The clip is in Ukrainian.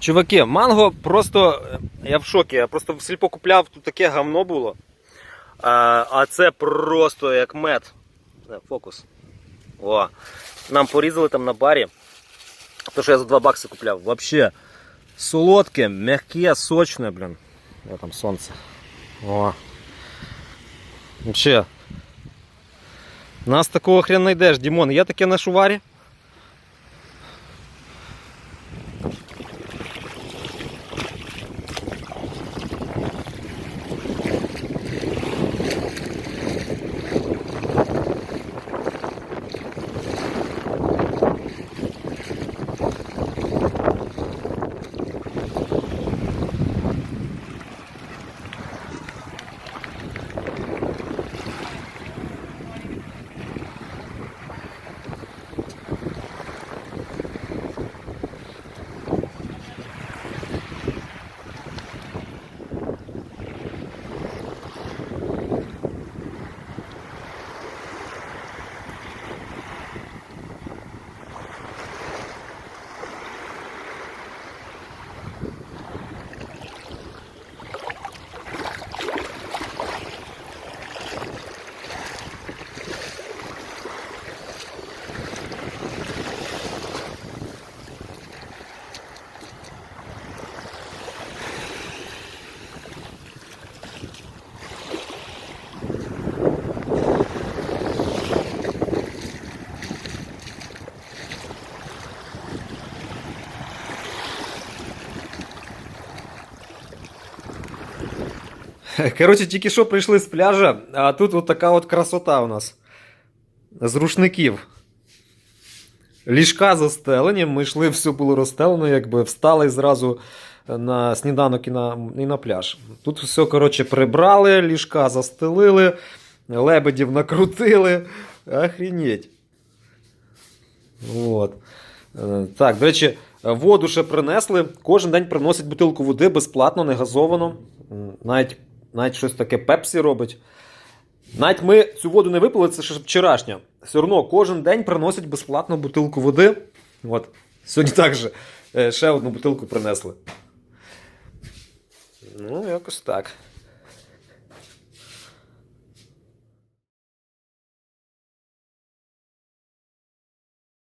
Чуваки, манго просто. Я в шокі. Я просто в сільпо купляв, тут таке гавно було. А, а це просто як мед. Е, Фокус. О. Нам порізали там на барі. То, що я за 2 бакси купляв. Вообще. Солодке, м'яке, сочне, блін. О, там сонце. О. Вообще. Нас такого хрен знайдеш, Дімон. Є таке на шуварі? Коротше, тільки що прийшли з пляжа, а тут от така от красота у нас. З рушників. Ліжка застелені, ми йшли, все було розстелено, якби встали зразу на сніданок і на, і на пляж. Тут все, коротше, прибрали, ліжка застелили, лебедів накрутили. Охренеть. От. Е, Так, до речі, воду ще принесли. Кожен день приносять бутилку води безплатно, не газовано. Навіть, навіть щось таке пепсі робить. Навіть ми цю воду не випили, це ще вчорашня. Все одно кожен день приносять безплатно бутилку води. От. Сьогодні так же ще одну бутилку принесли. Ну, якось так.